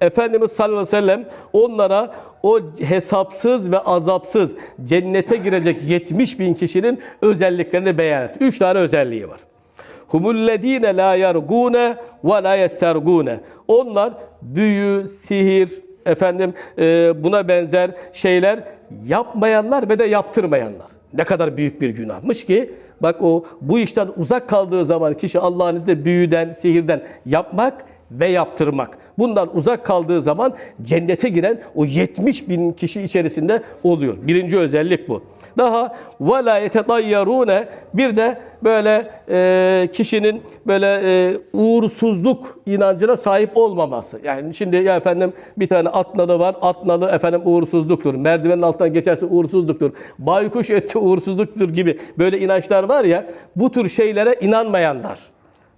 Efendimiz sallallahu aleyhi ve sellem onlara o hesapsız ve azapsız cennete girecek 70 bin kişinin özelliklerini beyan etti. Üç tane özelliği var. Humullezine la yargune ve la yestergune. Onlar büyü, sihir, efendim e, buna benzer şeyler yapmayanlar ve de yaptırmayanlar. Ne kadar büyük bir günahmış ki bak o bu işten uzak kaldığı zaman kişi Allah'ın izniyle büyüden, sihirden yapmak ve yaptırmak. Bundan uzak kaldığı zaman cennete giren o 70 bin kişi içerisinde oluyor. Birinci özellik bu. Daha وَلَا يَتَطَيَّرُونَ Bir de böyle e, kişinin böyle e, uğursuzluk inancına sahip olmaması. Yani şimdi ya efendim bir tane atnalı var. Atnalı efendim uğursuzluktur. Merdivenin altından geçerse uğursuzluktur. Baykuş eti uğursuzluktur gibi böyle inançlar var ya bu tür şeylere inanmayanlar.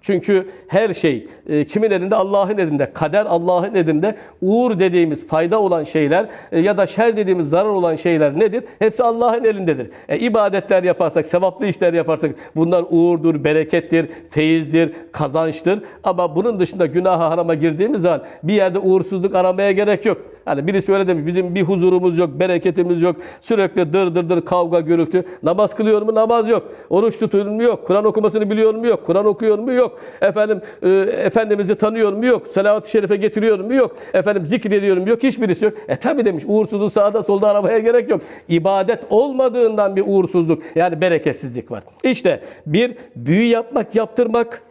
Çünkü her şey e, kimin elinde? Allah'ın elinde. Kader Allah'ın elinde. Uğur dediğimiz fayda olan şeyler e, ya da şer dediğimiz zarar olan şeyler nedir? Hepsi Allah'ın elindedir. E, ibadetler yaparsak, sevaplı işler yaparsak bunlar uğurdur, berekettir, feyizdir, kazançtır. Ama bunun dışında günaha harama girdiğimiz zaman bir yerde uğursuzluk aramaya gerek yok. Hani birisi öyle demiş, bizim bir huzurumuz yok, bereketimiz yok. Sürekli dır dır dır kavga, gürültü. Namaz kılıyor mu? Namaz yok. Oruç tutuyor mu? Yok. Kur'an okumasını biliyor mu? Yok. Kur'an okuyor mu? Yok. Efendim, e, Efendimiz'i tanıyor mu? Yok. Selavat-ı Şerife getiriyor mu? Yok. Efendim zikrediyor mu? Yok. Hiçbirisi yok. E tabi demiş, uğursuzluğu sağda solda aramaya gerek yok. İbadet olmadığından bir uğursuzluk, yani bereketsizlik var. İşte bir büyü yapmak, yaptırmak,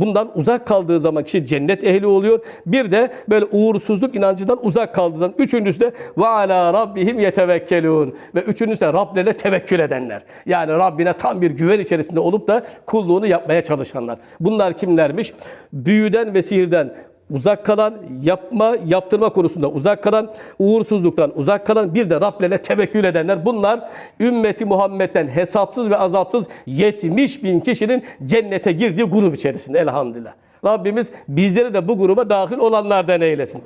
Bundan uzak kaldığı zaman kişi cennet ehli oluyor. Bir de böyle uğursuzluk inancından uzak kaldığı zaman. Üçüncüsü de ve ala rabbihim yetevekkelun. Ve üçüncüsü de Rablerine tevekkül edenler. Yani Rabbine tam bir güven içerisinde olup da kulluğunu yapmaya çalışanlar. Bunlar kimlermiş? Büyüden ve sihirden uzak kalan, yapma, yaptırma konusunda uzak kalan, uğursuzluktan uzak kalan, bir de Rablerine tevekkül edenler. Bunlar ümmeti Muhammed'den hesapsız ve azapsız 70 bin kişinin cennete girdiği grup içerisinde elhamdülillah. Rabbimiz bizleri de bu gruba dahil olanlardan eylesin.